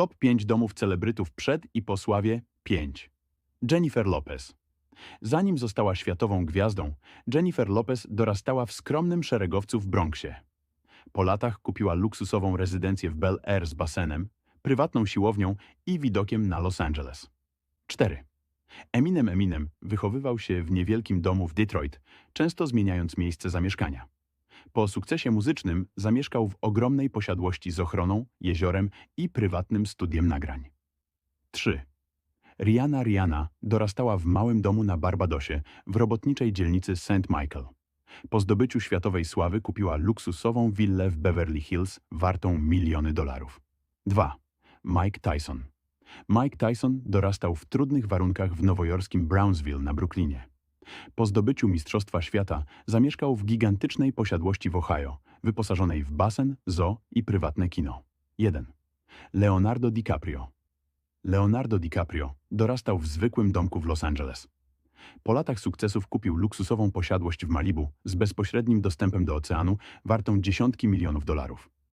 Top 5 domów celebrytów przed i po sławie 5. Jennifer Lopez. Zanim została światową gwiazdą, Jennifer Lopez dorastała w skromnym szeregowcu w Bronxie. Po latach kupiła luksusową rezydencję w Bel Air z basenem, prywatną siłownią i widokiem na Los Angeles. 4. Eminem Eminem wychowywał się w niewielkim domu w Detroit, często zmieniając miejsce zamieszkania. Po sukcesie muzycznym zamieszkał w ogromnej posiadłości z ochroną, jeziorem i prywatnym studiem nagrań. 3. Rihanna Rihanna dorastała w małym domu na Barbadosie w robotniczej dzielnicy St. Michael. Po zdobyciu światowej sławy kupiła luksusową willę w Beverly Hills wartą miliony dolarów. 2. Mike Tyson. Mike Tyson dorastał w trudnych warunkach w nowojorskim Brownsville na Brooklynie. Po zdobyciu Mistrzostwa Świata zamieszkał w gigantycznej posiadłości w Ohio, wyposażonej w basen, zoo i prywatne kino. 1. Leonardo DiCaprio. Leonardo DiCaprio dorastał w zwykłym domku w Los Angeles. Po latach sukcesów kupił luksusową posiadłość w Malibu z bezpośrednim dostępem do oceanu wartą dziesiątki milionów dolarów.